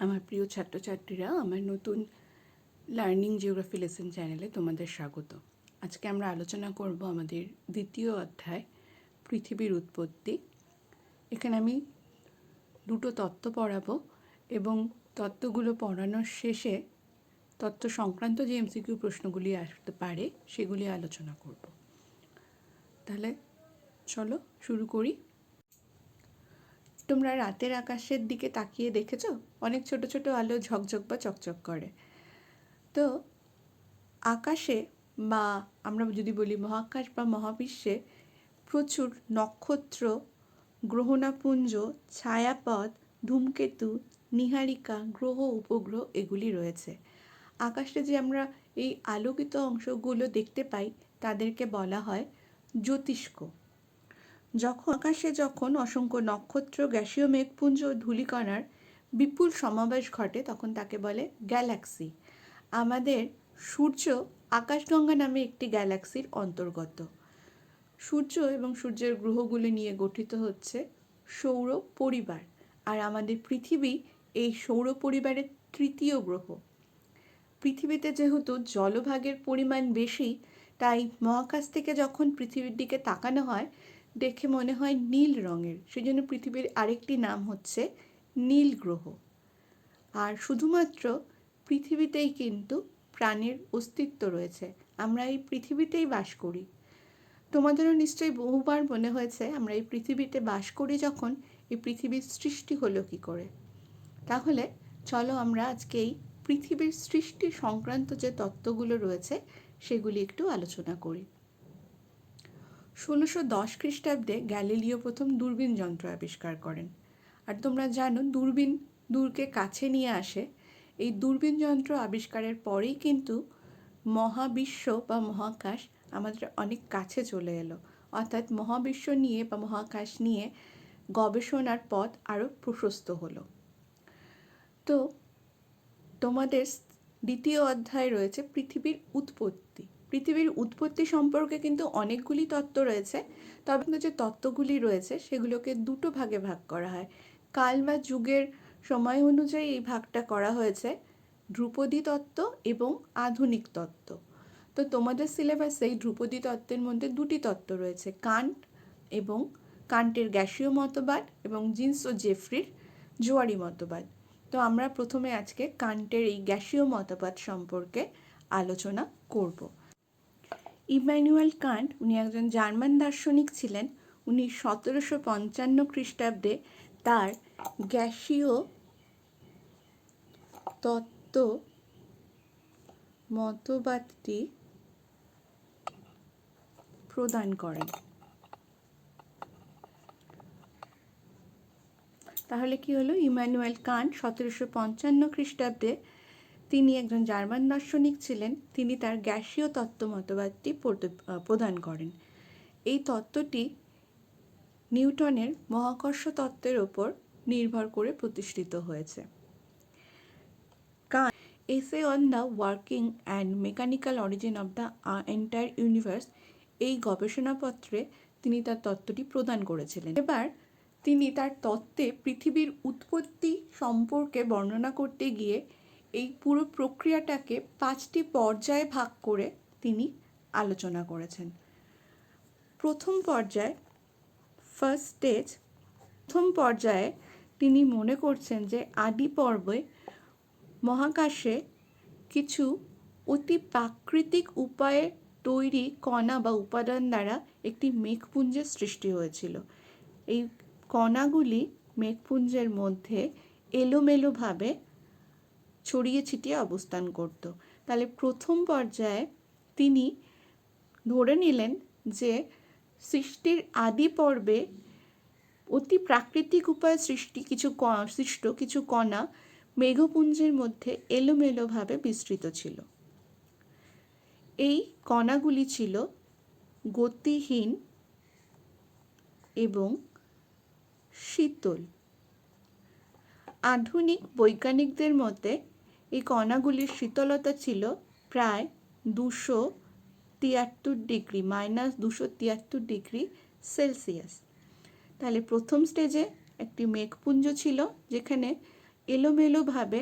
আমার প্রিয় ছাত্রছাত্রীরা, আমার নতুন লার্নিং জিওগ্রাফি লেসন চ্যানেলে তোমাদের স্বাগত। আজকে আমরা আলোচনা করব আমাদের দ্বিতীয় অধ্যায়, পৃথিবীর উৎপত্তি। এখানে আমি দুটো তত্ত্ব পড়াবো এবং তত্ত্বগুলো পড়ানোর শেষে তত্ত্ব সংক্রান্ত যে এমসিকিউ প্রশ্নগুলি আসতে পারে, সেগুলি আলোচনা করব। তাহলে চলো শুরু করি। তোমরা রাতের আকাশের দিকে তাকিয়ে দেখেছ? অনেক ছোট ছোট আলো ঝকঝক বা চকচক করে। তো আকাশে বা আমরা যদি বলি মহাকাশ বা মহাবিশ্বে প্রচুর নক্ষত্র, গ্রহণাপুঞ্জ, ছায়াপথ, ধূমকেতু, নীহারিকা, গ্রহ, উপগ্রহ এগুলি রয়েছে। আকাশে যে আমরা এই আলোকিত অংশগুলো দেখতে পাই, তাদেরকে বলা হয় জ্যোতিষ্ক। যখন আকাশে যখন অসংখ্য নক্ষত্র, গ্যাসীয় মেঘপুঞ্জ ও ধূলিকণার বিপুল সমাবেশ ঘটে, তখন তাকে বলে গ্যালাক্সি। আমাদের সূর্য আকাশগঙ্গা নামে একটি গ্যালাক্সির অন্তর্গত। সূর্য এবং সূর্যের গ্রহগুলি নিয়ে গঠিত হচ্ছে সৌর পরিবার আর আমাদের পৃথিবী এই সৌর পরিবারের তৃতীয় গ্রহ। পৃথিবীতে যেহেতু জলভাগের পরিমাণ বেশি, তাই মহাকাশ থেকে যখন পৃথিবীর দিকে তাকানো হয় দেখে মনে হয় নীল রঙের। সেজন্য পৃথিবীর আরেকটি নাম হচ্ছে নীল গ্রহ। আর শুধুমাত্র পৃথিবীতেই কিন্তু প্রাণের অস্তিত্ব রয়েছে। আমরা এই পৃথিবীতেই বাস করি। তোমাদেরও নিশ্চয়ই বহুবার মনে হয়েছে, আমরা এই পৃথিবীতে বাস করি যখন এই পৃথিবীর সৃষ্টি হলো কি করে। তাহলে চলো আমরা আজকে এই পৃথিবীর সৃষ্টি সংক্রান্ত যে তত্ত্বগুলো রয়েছে, সেগুলি একটু আলোচনা করি। ষোলোশো দশ খ্রিস্টাব্দে গ্যালিলিও প্রথম দূরবীন যন্ত্র আবিষ্কার করেন। আর তোমরা জানো, দূরবীন দূরকে কাছে নিয়ে আসে। এই দূরবীন যন্ত্র আবিষ্কারের পরেই কিন্তু মহাবিশ্ব বা মহাকাশ আমাদের অনেক কাছে চলে এলো। অর্থাৎ মহাবিশ্ব নিয়ে বা মহাকাশ নিয়ে গবেষণার পথ আরও প্রশস্ত হলো। তো তোমাদের দ্বিতীয় অধ্যায় রয়েছে পৃথিবীর উৎপত্তি। পৃথিবীর উৎপত্তি সম্পর্কে কিন্তু অনেকগুলি তত্ত্ব রয়েছে। তবে যে তত্ত্বগুলি রয়েছে, সেগুলোকে দুটো ভাগে ভাগ করা হয়। কাল বা যুগের সময় অনুযায়ী এই ভাগটা করা হয়েছে, ধ্রুপদী তত্ত্ব এবং আধুনিক তত্ত্ব। তো তোমাদের সিলেবাসে এই ধ্রুপদী তত্ত্বের মধ্যে দুটি তত্ত্ব রয়েছে, কান্ট এবং কান্টের গ্যাসীয় মতবাদ এবং জিন্স ও জেফরির জোয়ারি মতবাদ। তো আমরা প্রথমে আজকে কান্টের এই গ্যাসীয় মতবাদ সম্পর্কে আলোচনা করব। ইম্যানুয়েল কান্ট, উনি একজন জার্মান দার্শনিক ছিলেন, উনি সতেরোশো পঞ্চান্ন খ্রিস্টাব্দে তার গ্যাসীয় তত্ত্ব মতবাদটি প্রদান করেন। তাহলে কি হলো? ইমানুয়েল কান্ট সতেরোশো পঞ্চান্ন খ্রিস্টাব্দে তিনি একজন জার্মান দার্শনিক ছিলেন। তিনি তার গ্যাসীয় তত্ত্ব মতবাদটি প্রদান করেন। এই তত্ত্বটি নিউটনের মহাকর্ষ তত্ত্বের ওপর নির্ভর করে প্রতিষ্ঠিত হয়েছে। Kant essay on the working and mechanical origin of the entire universe এই গবেষণাপত্রে তিনি তার তত্ত্বটি প্রদান করেছিলেন। এবার তিনি তার তত্ত্বে পৃথিবীর উৎপত্তি সম্পর্কে বর্ণনা করতে গিয়ে এই পুরো প্রক্রিয়াটাকে পাঁচটি পর্যায়ে ভাগ করে তিনি আলোচনা করেছেন। প্রথম পর্যায়ে ফার্স্ট স্টেজ প্রথম পর্যায়ে তিনি মনে করছেন যে আদি পর্বে মহাকাশে কিছু অতি প্রাকৃতিক উপায়ে তৈরি কণা বা উপাদান দ্বারা একটি মেঘপুঞ্জের সৃষ্টি হয়েছিল। এই কণাগুলি মেঘপুঞ্জের মধ্যে এলোমেলোভাবে ছড়িয়ে ছিটিয়ে অবস্থান করত। তাহলে প্রথম পর্যায়ে তিনি ধরে নিলেন যে সৃষ্টির আদি পর্বে অতি প্রাকৃতিক উপায়ে সৃষ্টি কিছু সৃষ্ট কিছু কণা মেঘপুঞ্জের মধ্যে এলোমেলোভাবে বিস্তৃত ছিল। এই কণাগুলি ছিল গতিহীন এবং শীতল। আধুনিক বৈজ্ঞানিকদের মতে এই কণাগুলির শীতলতা ছিল প্রায় দুশো তিয়াত্তর ডিগ্রি, মাইনাস দুশো তিয়াত্তর ডিগ্রি সেলসিয়াস। তাহলে প্রথম স্টেজে একটি মেঘপুঞ্জ ছিল, যেখানে এলোমেলোভাবে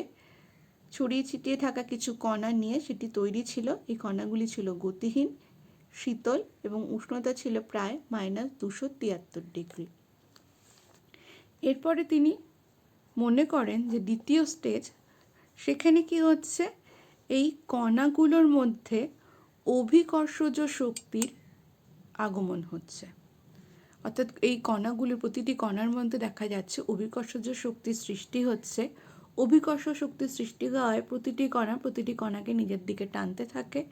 ছড়িয়ে ছিটিয়ে থাকা কিছু কণা নিয়ে সেটি তৈরি ছিল। এই কণাগুলি ছিল গতিহীন, শীতল এবং উষ্ণতা ছিল প্রায় মাইনাস দুশো তিয়াত্তর ডিগ্রি। এরপরে তিনি মনে করেন যে দ্বিতীয় স্টেজ সেখানে কি হচ্ছে? এই কণাগুলোর মধ্যে অভিকর্ষজ শক্তির আগমন হচ্ছে। অর্থাৎ এই কণাগুলির প্রতিটি কণার মধ্যে দেখা যাচ্ছে অভিকর্ষজ শক্তির সৃষ্টি হচ্ছে। অভিকর্ষ শক্তির সৃষ্টি হওয়ায় প্রতিটি কণা প্রতিটি কণাকে নিজের দিকে টানতে থাকে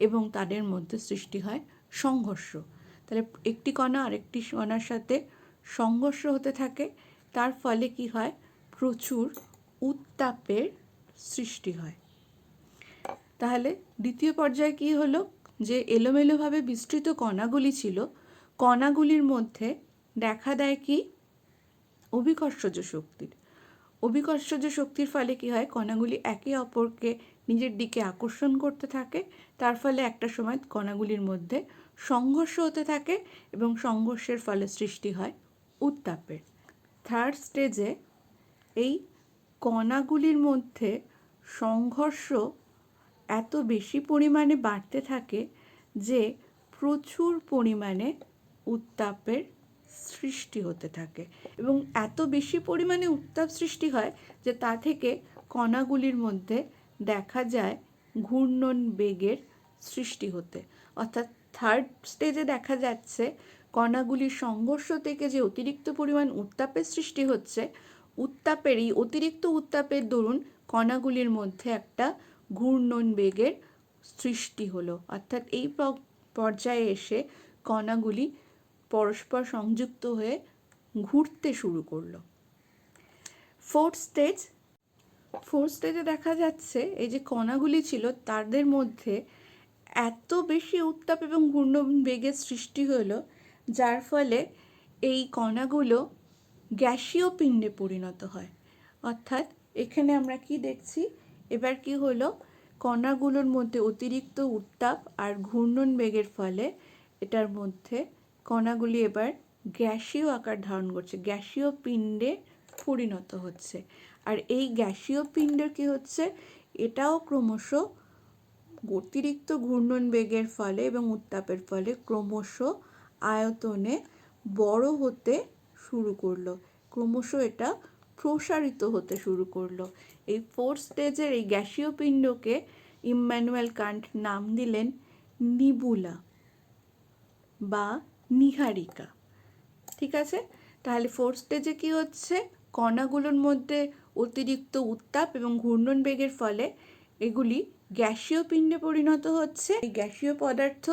এবং তাদের মধ্যে সৃষ্টি হয় সংঘর্ষ। তাহলে একটি কণা আরেকটি কণার সাথে সংঘর্ষ হতে থাকে। তার ফলে কি হয়? প্রচুর উত্তাপের সৃষ্টি হয়। তাহলে দ্বিতীয় পর্যায়ে কি হলো? যে এলোমেলোভাবে বিস্তৃত কণাগুলি ছিল, কণাগুলির মধ্যে দেখা দেয় কি? অভিকর্ষজ শক্তির। অভিকর্ষজ শক্তির ফলে কি হয়? কণাগুলি একে অপরকে নিজের দিকে আকর্ষণ করতে থাকে। তার ফলে একটা সময় কণাগুলির মধ্যে সংঘর্ষ হতে থাকে এবং সংঘর্ষের ফলে সৃষ্টি হয় উত্তাপের। থার্ড স্টেজে এই কণাগুলির মধ্যে সংঘর্ষ এত বেশি পরিমাণে বাড়তে থাকে যে প্রচুর পরিমাণে উত্তাপের সৃষ্টি হতে থাকে এবং এত বেশি পরিমাণে উত্তাপ সৃষ্টি হয় যে তা থেকে কণাগুলির মধ্যে দেখা যায় ঘূর্ণন বেগের সৃষ্টি হতে। অর্থাৎ থার্ড স্টেজে দেখা যাচ্ছে কণাগুলির সংঘর্ষ থেকে যে অতিরিক্ত পরিমাণ উত্তাপের সৃষ্টি হচ্ছে উত্তাপের এই অতিরিক্ত উত্তাপের দরুন কণাগুলির মধ্যে একটা ঘূর্ণন বেগের সৃষ্টি হলো। অর্থাৎ এই পর্যায়ে এসে কণাগুলি পরস্পর সংযুক্ত হয়ে ঘুরতে শুরু করল। ফোর্থ স্টেজ ফোর্থ স্টেজে দেখা যাচ্ছে এই যে কণাগুলি ছিল, তাদের মধ্যে এত বেশি উত্তাপ এবং ঘূর্ণন বেগের সৃষ্টি হলো, যার ফলে এই কণাগুলো গ্যাসীয় পিণ্ডে পরিণত হয়। অর্থাৎ এখানে আমরা কি দেখছি? এবার কি হলো? কণাগুলোর মধ্যে অতিরিক্ত উত্তাপ আর ঘূর্ণন বেগের ফলে এটার মধ্যে কণাগুলি এবার গ্যাসীয় আকার ধারণ করছে, গ্যাসীয় পিণ্ডে পরিণত হচ্ছে। আর এই গ্যাসীয় পিণ্ডের কি হচ্ছে? এটাও ক্রমশ অতিরিক্ত ঘূর্ণন বেগের ফলে এবং উত্তাপের ফলে ক্রমশ আয়তনে বড় হতে শুরু করল। ক্রমশ এটা প্রসারিত হতে শুরু করল। এই ফোর্থ স্টেজের এই গ্যাসীয় পিণ্ডকে ইম্যানুয়েল কান্ট নাম দিলেন নিবুলা বা নিহারিকা। ঠিক আছে? তাহলে ফোর্থ স্টেজে কি হচ্ছে? কণাগুলোর মধ্যে অতিরিক্ত উত্তাপ এবং ঘূর্ণন বেগের ফলে এগুলি গ্যাসীয় পিণ্ডে পরিণত হচ্ছে। এই গ্যাসীয় পদার্থ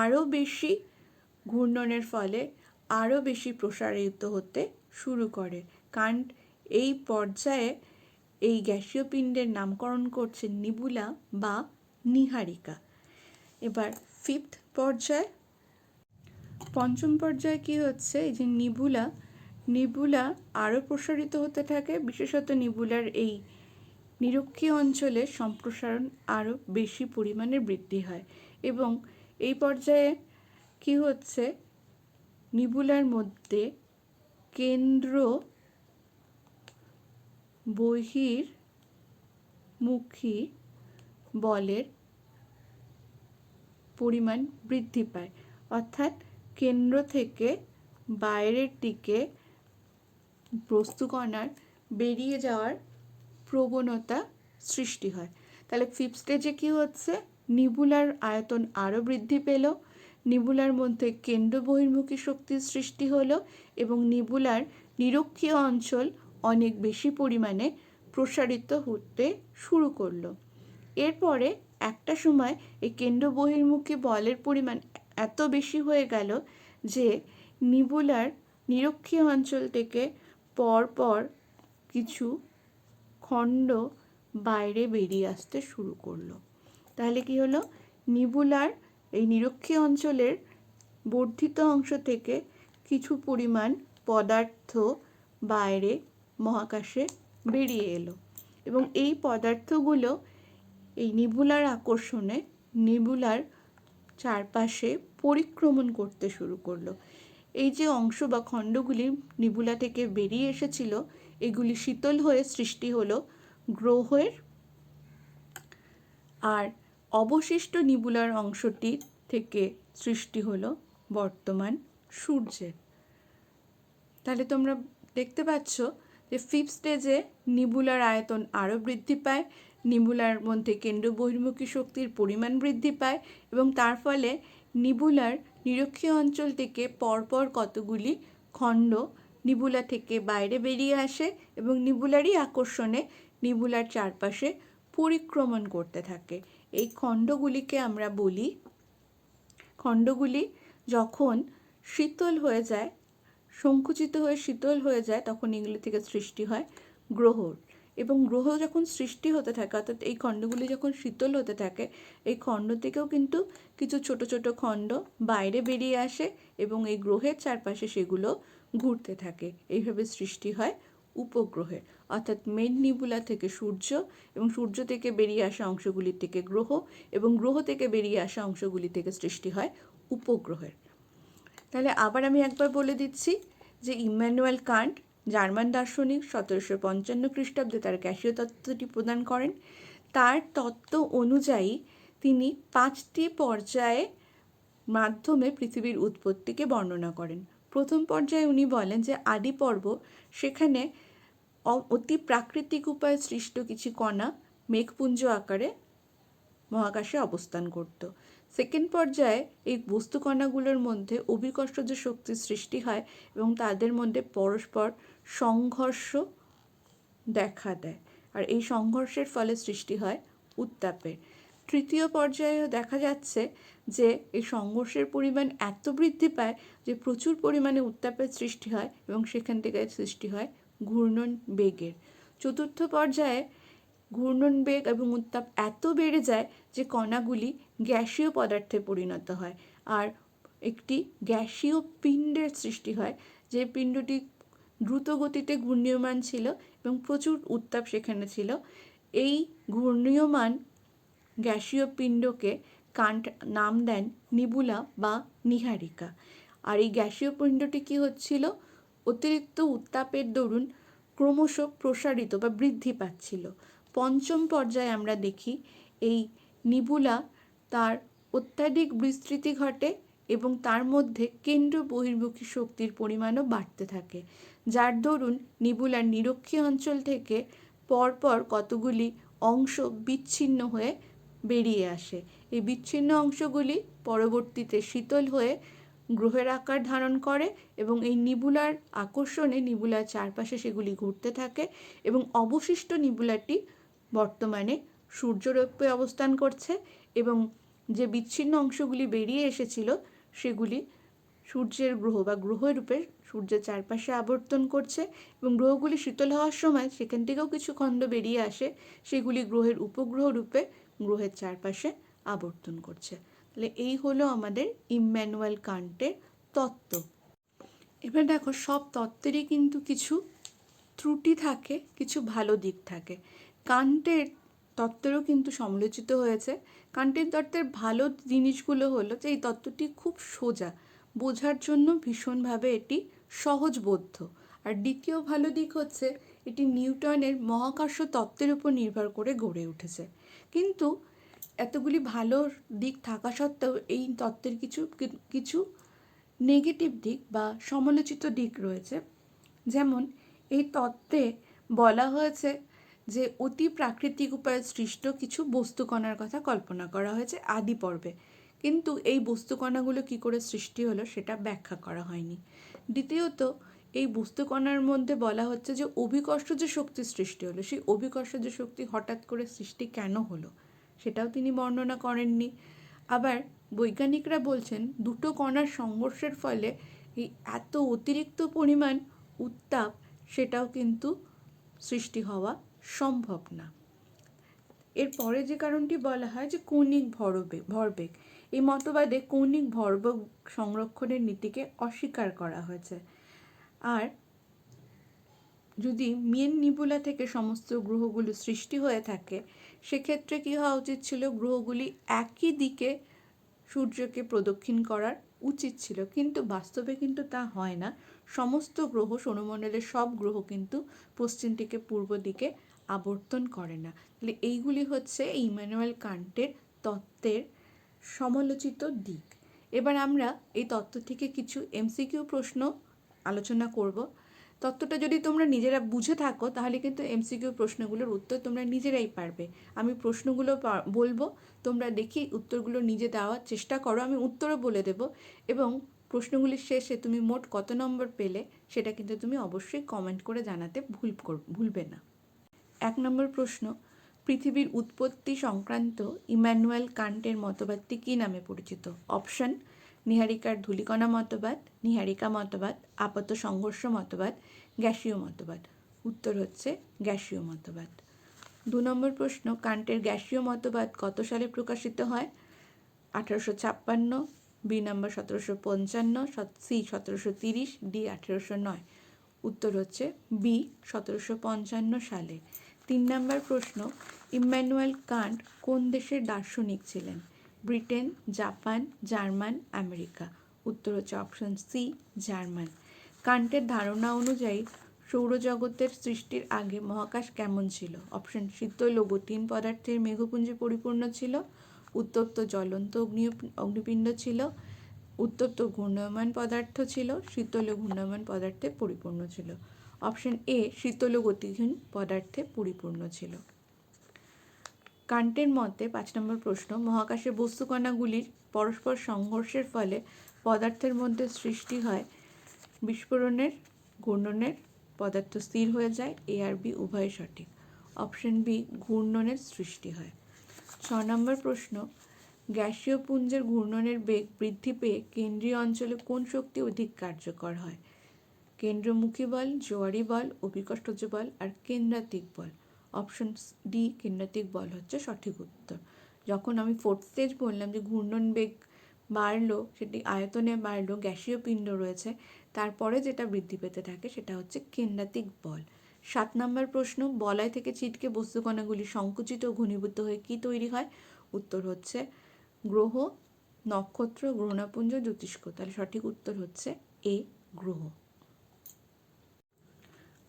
আরও বেশি ঘূর্ণনের ফলে আরও বেশি প্রসারিত হতে শুরু করে। কান্ট এই পর্যায়ে এই গ্যাসীয় পিণ্ডের নামকরণ করছে নিবুলা বা নিহারিকা। এবার ফিফথ পর্যায়। পঞ্চম পর্যায়ে কি হচ্ছে? এই যে নিবুলা নিবুলা আরও প্রসারিত হতে থাকে, বিশেষত নিবুলার এই নিরক্ষীয় অঞ্চলে সম্প্রসারণ আরও বেশি পরিমাণে বৃদ্ধি হয়। এবং এই পর্যায়ে কি হচ্ছে? নিবুলার মধ্যে কেন্দ্র বহির মুখী বলের পরিমাণ বৃদ্ধি পায়। অর্থাৎ কেন্দ্র থেকে বাইরের দিকে বস্তুকণার বেরিয়ে যাওয়ার প্রবণতা সৃষ্টি হয়। তাহলে ফিফথ স্টেজে কী হচ্ছে? নিবুলার আয়তন আরও বৃদ্ধি পেল। নিবুলার মধ্যে কেন্দ্র বহির্মুখী শক্তির সৃষ্টি হলো এবং নিবুলার নিরক্ষীয় অঞ্চল অনেক বেশি পরিমাণে প্রসারিত হতে শুরু করল। এরপরে একটা সময় এই কেন্দ্র বহির্মুখী বলের পরিমাণ এত বেশি হয়ে গেল যে নিবুলার নিরক্ষীয় অঞ্চল থেকে পরপর কিছু খণ্ড বাইরে বেরিয়ে আসতে শুরু করল। তাহলে কি হলো? নিবুলার এই নিরক্ষীয় অঞ্চলের বর্ধিত অংশ থেকে কিছু পরিমাণ পদার্থ বাইরে মহাকাশে বেরিয়ে এলো এবং এই পদার্থগুলো এই নিবুলার আকর্ষণে নিবুলার চারপাশে পরিক্রমণ করতে শুরু করল। এই যে অংশ বা খণ্ডগুলি নিবুলা থেকে বেরিয়ে এসেছিল, এগুলি শীতল হয়ে সৃষ্টি হলো গ্রহের আর অবশিষ্ট নিবুলার অংশটি থেকে সৃষ্টি হলো বর্তমান সূর্যের। তাহলে তোমরা দেখতে পাচ্ছ যে ফিফথ স্টেজে নিবুলার আয়তন আরও বৃদ্ধি পায়, নিবুলার মধ্যে কেন্দ্র বহির্মুখী শক্তির পরিমাণ বৃদ্ধি পায় এবং তার ফলে নিবুলার নিরক্ষীয় অঞ্চল থেকে পরপর কতগুলি খণ্ড নিবুলা থেকে বাইরে বেরিয়ে আসে এবং নিবুলারই আকর্ষণে নিবুলার চারপাশে পরিক্রমণ করতে থাকে। এই খণ্ডগুলিকে আমরা বলি, খণ্ডগুলি যখন শীতল হয়ে যায়, সংকুচিত হয়ে শীতল হয়ে যায়, তখন এগুলি থেকে সৃষ্টি হয় গ্রহর এবং গ্রহ যখন সৃষ্টি হতে থাকে, অর্থাৎ এই খণ্ডগুলি যখন শীতল হতে থাকে, এই খণ্ড থেকেও কিন্তু কিছু ছোট ছোট খণ্ড বাইরে বেরিয়ে আসে এবং এই গ্রহের চারপাশে সেগুলো ঘুরতে থাকে। এইভাবে সৃষ্টি হয় উপগ্রহের, অর্থাৎ মেন নিবুলা থেকে সূর্য এবং সূর্য থেকে বেরিয়ে আসা অংশগুলির থেকে গ্রহ এবং গ্রহ থেকে বেরিয়ে আসা অংশগুলি থেকে সৃষ্টি হয় উপগ্রহের। তাহলে আবার আমি একবার বলে দিচ্ছি যে ইম্যানুয়েল কান্ট, জার্মান দার্শনিক, সতেরোশো পঞ্চান্ন খ্রিস্টাব্দে তার ক্যাশীয় তত্ত্বটি প্রদান করেন। তার তত্ত্ব অনুযায়ী তিনি পাঁচটি পর্যায়ে মাধ্যমে পৃথিবীর উৎপত্তিকে বর্ণনা করেন। প্রথম পর্যায়ে উনি বলেন যে আদি পর্ব সেখানে অতি প্রাকৃতিক উপায়ে সৃষ্ট কিছু কণা মেঘপুঞ্জ আকারে মহাকাশে অবস্থান করত। সেকেন্ড পর্যায়ে এই বস্তুকণাগুলোর মধ্যে অভিকর্ষজ শক্তির সৃষ্টি হয় এবং তাদের মধ্যে পরস্পর সংঘর্ষ দেখা দেয়। আর এই সংঘর্ষের ফলে সৃষ্টি হয় উত্তাপের। তৃতীয় পর্যায়েও দেখা যাচ্ছে যে এই সংঘর্ষের পরিমাণ এত বৃদ্ধি পায় যে প্রচুর পরিমাণে উত্তাপের সৃষ্টি হয় এবং সেখান থেকে সৃষ্টি হয় ঘূর্ণন বেগের। চতুর্থ পর্যায়ে ঘূর্ণন বেগ এবং উত্তাপ এত বেড়ে যায় যে কণাগুলি গ্যাসীয় পদার্থে পরিণত হয় আর একটি গ্যাসীয় পিণ্ডের সৃষ্টি হয়। যে পিণ্ডটি দ্রুত গতিতে ঘূর্ণীয়মান ছিল এবং প্রচুর উত্তাপ সেখানে ছিল, এই ঘূর্ণীয়মান গ্যাসীয় পিণ্ডকে কান্ট নাম দেন নিবুলা বা নিহারিকা। আর এই গ্যাসীয় পিণ্ডটি কী হচ্ছিল? অতিরিক্ত উত্তাপের দরুন ক্রমশ প্রসারিত বা বৃদ্ধি পাচ্ছিল। পঞ্চম পর্যায়ে আমরা দেখি, এই নিবুলা তার অত্যাধিক বিস্তৃতি ঘটে এবং তার মধ্যে কেন্দ্র বহির্মুখী শক্তির পরিমাণও বাড়তে থাকে, যার দরুন নিবুলার নিরক্ষীয় অঞ্চল থেকে পরপর কতগুলি অংশ বিচ্ছিন্ন হয়ে বেরিয়ে আসে। এই বিচ্ছিন্ন অংশগুলি পরবর্তীতে শীতল হয়ে গ্রহের আকার ধারণ করে এবং এই নিবুলার আকর্ষণে নিবুলার চারপাশে সেগুলি ঘুরতে থাকে এবং অবশিষ্ট নিবুলাটি বর্তমানে সূর্যরূপে অবস্থান করছে এবং যে বিচ্ছিন্ন অংশগুলি বেরিয়ে এসেছিল সেগুলি সূর্যের গ্রহ বা গ্রহরূপে সূর্যের চারপাশে আবর্তন করছে এবং গ্রহগুলি শীতল হওয়ার সময় সেখান থেকেও কিছু খণ্ড বেরিয়ে আসে, সেগুলি গ্রহের উপগ্রহ রূপে গ্রহের চারপাশে আবর্তন করছে। তাহলে এই হলো আমাদের ইম্যানুয়াল কান্টের তত্ত্ব। এবার দেখো, সব তত্ত্বেরই কিন্তু কিছু ত্রুটি থাকে, কিছু ভালো দিক থাকে। কান্টের তত্ত্বেরও কিন্তু সমালোচিত হয়েছে। কান্টের তত্ত্বের ভালো জিনিসগুলো হলো যে, এই তত্ত্বটি খুব সোজা। বোঝার জন্য ভীষণভাবে এটি সহজবোধ্য। আর দ্বিতীয় ভালো দিক হচ্ছে, এটি নিউটনের মহাকর্ষ তত্ত্বের উপর নির্ভর করে গড়ে উঠেছে। কিন্তু এতগুলি ভালো দিক থাকা সত্ত্বেও এই তত্ত্বের কিছু কিছু নেগেটিভ দিক বা সমালোচিত দিক রয়েছে। যেমন, এই তত্ত্বে বলা হয়েছে যে অতি প্রাকৃতিক উপায়ে সৃষ্ট কিছু বস্তুকণার কথা কল্পনা করা হয়েছে আদি পর্বে। কিন্তু এই বস্তুকণাগুলো কী করে সৃষ্টি হলো সেটা ব্যাখ্যা করা হয়নি। দ্বিতীয়ত, এই বস্তুকণার মধ্যে বলা হচ্ছে যে অভিকর্ষজ শক্তি সৃষ্টি হলো। সেই অভিকর্ষজ শক্তি হঠাৎ করে সৃষ্টি কেন হলো? সেটাও তিনি বর্ণনা করেননি। আবার বৈজ্ঞানিকরা বলছেন, দুটো কণার সংঘর্ষের ফলে এই এত অতিরিক্ত পরিমাণ উত্তাপ সেটাও কিন্তু সৃষ্টি হওয়া সম্ভব না। এরপরে যে কারণটি বলা হয় যে কৌণিক ভরবেগ ভরবেগ, এই মতবাদে কৌণিক ভরবেগ সংরক্ষণের নীতিকে অস্বীকার করা হয়েছে। আর যদি মেন নিবুলা থেকে সমস্ত গ্রহগুলো সৃষ্টি হয়ে থাকে সেক্ষেত্রে কী হওয়া উচিত ছিল? গ্রহগুলি একই দিকে সূর্যকে প্রদক্ষিণ করার উচিত ছিল। কিন্তু বাস্তবে কিন্তু তা হয় না। সমস্ত গ্রহ সৌরমণ্ডলের সব গ্রহ কিন্তু পশ্চিম থেকে পূর্ব দিকে আবর্তন করে না। তাহলে এইগুলি হচ্ছে ইমানুয়েল কান্টের তত্ত্বের সমালোচিত দিক। এবার আমরা এই তত্ত্ব থেকে কিছু এমসিকিউ প্রশ্ন আলোচনা করব। তত্ত্বটা যদি তোমরা নিজেরা বুঝে থাকো, তাহলে কিন্তু এমসিকিউ প্রশ্নগুলোর উত্তর তোমরা নিজেরাই পারবে। আমি প্রশ্নগুলো বলব, তোমরা দেখি উত্তরগুলো নিজে দেওয়ার চেষ্টা করো, আমি উত্তরও বলে দেব। এবং প্রশ্নগুলির শেষে তুমি মোট কত নম্বর পেলে, সেটা কিন্তু তুমি অবশ্যই কমেন্ট করে জানাতে ভুল ভুলবে না। এক নম্বর প্রশ্ন, পৃথিবীর উৎপত্তি সংক্রান্ত ইম্যানুয়েল কান্টের মতবাদটি কী নামে পরিচিত? অপশন নিহারিকার ধূলিকণা মতবাদ, নিহারিকা মতবাদ, আপাত সংঘর্ষ মতবাদ, গ্যাসীয় মতবাদ। উত্তর হচ্ছে গ্যাসীয় মতবাদ। দু নম্বর প্রশ্ন, কান্টের গ্যাসীয় মতবাদ কত সালে প্রকাশিত হয়? আঠারোশো ছাপ্পান্ন, বি নম্বর সতেরোশো পঞ্চান্ন সি সতেরোশো তিরিশ, ডি আঠেরোশো নয়। উত্তর হচ্ছে বি সতেরোশো পঞ্চান্ন সালে। তিন নম্বর প্রশ্ন, ইম্যানুয়েল কান্ট কোন দেশের দার্শনিক ছিলেন? Britain, Japan, German, America. উত্তর হচ্ছে অপশন সি জার্মান। কান্টের ধারণা অনুযায়ী সৌরজগতের সৃষ্টির আগে মহাকাশ কেমন ছিল? অপশন শীতল ও গতিহীন পদার্থের মেঘপুঞ্জে পরিপূর্ণ ছিল। উত্তপ্ত জ্বলন্ত অগ্নি, অগ্নিপিণ্ড ছিল। উত্তপ্ত ঘূর্ণায়মান পদার্থ ছিল। শীতল ও ঘূর্ণায়মান পদার্থে পরিপূর্ণ ছিল। অপশন এ শীতল ও গতিহীন পদার্থে পরিপূর্ণ ছিল। কান্টের মতে পাঁচ নম্বর প্রশ্ন মহাকাশে বস্তুকণাগুলির পরস্পর সংঘর্ষের ফলে পদার্থের মধ্যে সৃষ্টি হয় বিস্ফোরণের ঘূর্ণনের, পদার্থ স্থির হয়ে যায় এ আর বি উভয় সঠিক। অপশন বি ঘূর্ণনের সৃষ্টি হয়। ছ নম্বর প্রশ্ন, গ্যাসীয় পুঞ্জের ঘূর্ণনের বেগ বৃদ্ধি পেয়ে কেন্দ্রীয় অঞ্চলে কোন শক্তি অধিক কার্যকর হয়? কেন্দ্রমুখী বল, জোয়ারি বল অভিকর্ষজ বল আর কেন্দ্রাতিক বল। অপশন ডি কেন্দ্রাতিক বল হচ্ছে সঠিক উত্তর। যখন আমি ফোর্থ স্টেজ বললাম যে ঘূর্ণন বেগ বাড়লো, সেটি আয়তনে বাড়লো, গ্যাসীয় পিণ্ড রয়েছে, তারপরে যেটা বৃদ্ধি পেতে থাকে সেটা হচ্ছে কেন্দ্রাতিক বল। সাত নম্বর প্রশ্ন, বলয় থেকে ছিটকে বস্তুকণাগুলি সংকুচিত ও ঘনীভূত হয়ে কী তৈরি হয়? উত্তর হচ্ছে গ্রহ, নক্ষত্র গ্রহণাপুঞ্জ জ্যোতিষ্ক। তাহলে সঠিক উত্তর হচ্ছে এ, গ্রহ।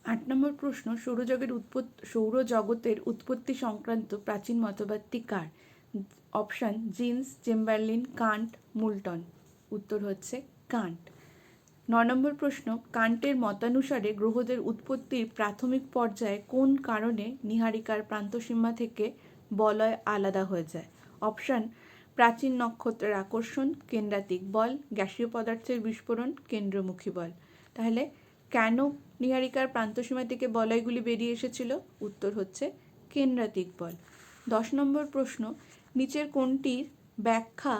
আট নম্বর প্রশ্ন, সৌরজগের উৎপত্তি সৌরজগতের উৎপত্তি সংক্রান্ত প্রাচীন মতবাদটি কার? Option, Jeans, Chamberlin, Kant, Moulton. উত্তর হচ্ছে কান্ট। ন নম্বর প্রশ্ন, কান্টের মতানুসারে গ্রহদের উৎপত্তির প্রাথমিক পর্যায়ে কোন কারণে নিহারিকার প্রান্তসীমা থেকে বলয় আলাদা হয়ে যায়? অপশান, প্রাচীন নক্ষত্রের আকর্ষণ, কেন্দ্রাতিক বল, গ্যাসীয় পদার্থের বিস্ফোরণ, কেন্দ্রমুখী বল। তাহলে কেন নিহারিকার প্রান্তসীমা থেকে বলয়গুলি বেরিয়ে এসেছিল। উত্তর হচ্ছে কেন্দ্রাতিক বল দশ নম্বর প্রশ্ন, নিচের কোনটির ব্যাখ্যা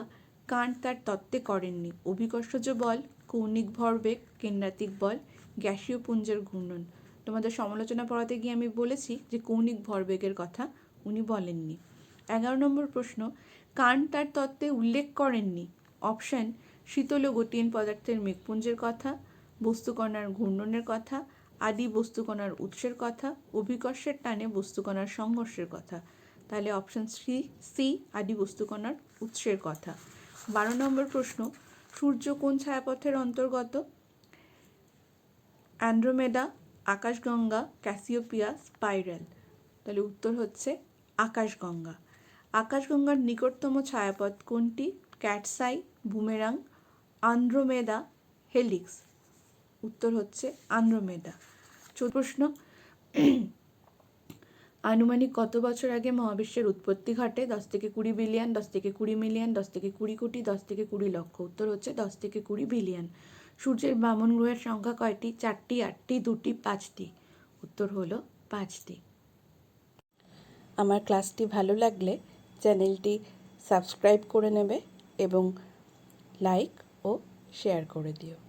কান্ট তার তত্ত্বে করেননি। অভিকর্ষজ বল, কৌণিক ভরবেগ কেন্দ্রাতিক বল গ্যাসীয় পুঞ্জের ঘূর্ণন। তোমাদের সমালোচনা পড়াতে গিয়ে আমি বলেছি যে কৌণিক ভরবেগের কথা উনি বলেননি। এগারো নম্বর প্রশ্ন, কান্ট তার তত্ত্বে উল্লেখ করেননি। অপশন শীতল গতিহীন পদার্থের মেঘপুঞ্জের কথা। বস্তুকণার ঘূর্ণনের কথা, আদি বস্তুকণার উৎসের কথা, অভিকর্ষের টানে বস্তুকণার সংঘর্ষের কথা। তাহলে অপশন সি সি আদি বস্তুকণার উৎসের কথা। বারো নম্বর প্রশ্ন, সূর্য কোন ছায়াপথের অন্তর্গত? অ্যান্ড্রোমেডা, আকাশগঙ্গা, ক্যাসিওপিয়া, স্পাইরাল। তাহলে উত্তর হচ্ছে আকাশগঙ্গা। আকাশগঙ্গার নিকটতম ছায়াপথ কোনটি? Cat's Eye, Boomerang Andromeda Helix. উত্তর হচ্ছে আন্দ্রোমেদা। চতুর্থ প্রশ্ন, আনুমানিক কত বছর আগে মহাবিশ্বের উৎপত্তি ঘটে? দশ থেকে কুড়ি বিলিয়ন, দশ থেকে কুড়ি মিলিয়ন, দশ থেকে কুড়ি কোটি, দশ থেকে কুড়ি লক্ষ। উত্তর হচ্ছে দশ থেকে কুড়ি বিলিয়ন। সূর্যের বামন গ্রহের সংখ্যা কয়টি? চারটি, আটটি, দুটি, পাঁচটি। উত্তর হলো পাঁচটি। আমার ক্লাসটি ভালো লাগলে চ্যানেলটি সাবস্ক্রাইব করে নেবে এবং লাইক ও শেয়ার করে দিও।